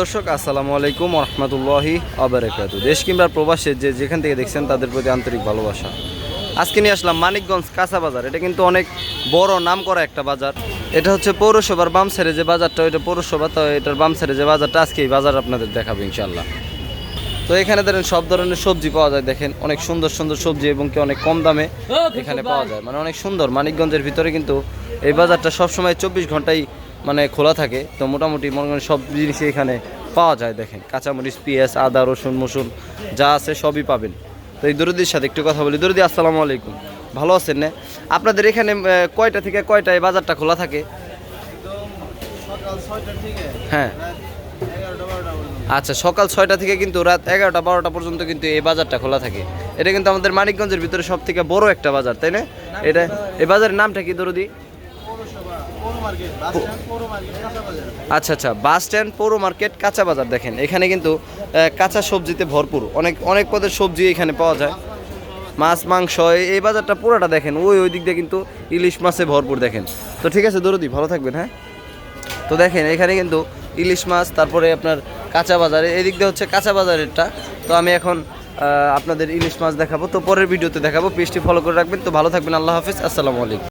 দর্শক, আসসালামু আলাইকুম রহমতুল্লাহি আবরাকাত দেশ কিংবা প্রবাসে যে যেখান থেকে দেখছেন তাদের প্রতি আন্তরিক ভালোবাসা। আজকে নিয়ে আসলাম মানিকগঞ্জ কাঁচা বাজার। এটা কিন্তু অনেক বড় নাম করা একটা বাজার। এটা হচ্ছে পৌরসভার বাম সাইডে যে বাজারটা, ওইটা পৌরসভা, তো এটার বাম সাইডে যে বাজারটা, আজকে এই বাজার আপনাদের দেখাবো ইনশাল্লাহ তো এখানে ধরেন সব ধরনের সবজি পাওয়া যায়। দেখেন, অনেক সুন্দর সুন্দর সবজি এবং কি অনেক কম দামে এখানে পাওয়া যায়। মানে অনেক সুন্দর। মানিকগঞ্জের ভিতরে কিন্তু এই বাজারটা সবসময় চব্বিশ ঘন্টাই মানে খোলা থাকে, তো মোটামুটি মনে করেন সব জিনিসই এখানে পাওয়া যায় দেখেন। কাঁচামরিচ, পেঁয়াজ, আদা, রসুন মসুন যা আছে সবই পাবেন। তো এই দরুদির সাথে একটু কথা বলি। দরুদি, আসসালামু আলাইকুম। ভালো আছেন না? আপনাদের এখানে কয়টা থেকে কয়টা এই বাজারটা খোলা থাকে? হ্যাঁ। আচ্ছা সকাল ছয়টা থেকে কিন্তু রাত এগারোটা, বারোটা পর্যন্ত কিন্তু এই বাজারটা খোলা থাকে। এটা কিন্তু আমাদের মানিকগঞ্জের ভিতরে সব থেকে বড় একটা বাজার, তাই না? এটা, এই বাজারের নামটা কি দরদি? আচ্ছা আচ্ছা বাস স্ট্যান্ড, পৌর মার্কেট, কাঁচা বাজার দেখেন। এখানে কিন্তু কাঁচা সবজিতে ভরপুর। অনেক অনেক পদের সবজি এখানে পাওয়া যায়। মাছ, মাংস, এই- বাজারটা পুরোটা দেখেন, ওই ওই দিক দিয়ে কিন্তু ইলিশ মাছে ভরপুর দেখেন। তো ঠিক আছে, দরদি, ভালো থাকবেন হ্যাঁ? তো দেখেন, এখানে কিন্তু ইলিশ মাছ, তারপরে আপনার কাঁচা বাজার এদিক দিয়ে হচ্ছে কাঁচা বাজারেরটা। তো আমি এখন আপনাদের ইলিশ মাছ দেখাবো। তো পরের ভিডিওতে দেখাবো। পেজটি ফলো করে রাখবেন। তো ভালো থাকবেন, আল্লাহ হাফিজ, আসসালামু আলাইকুম।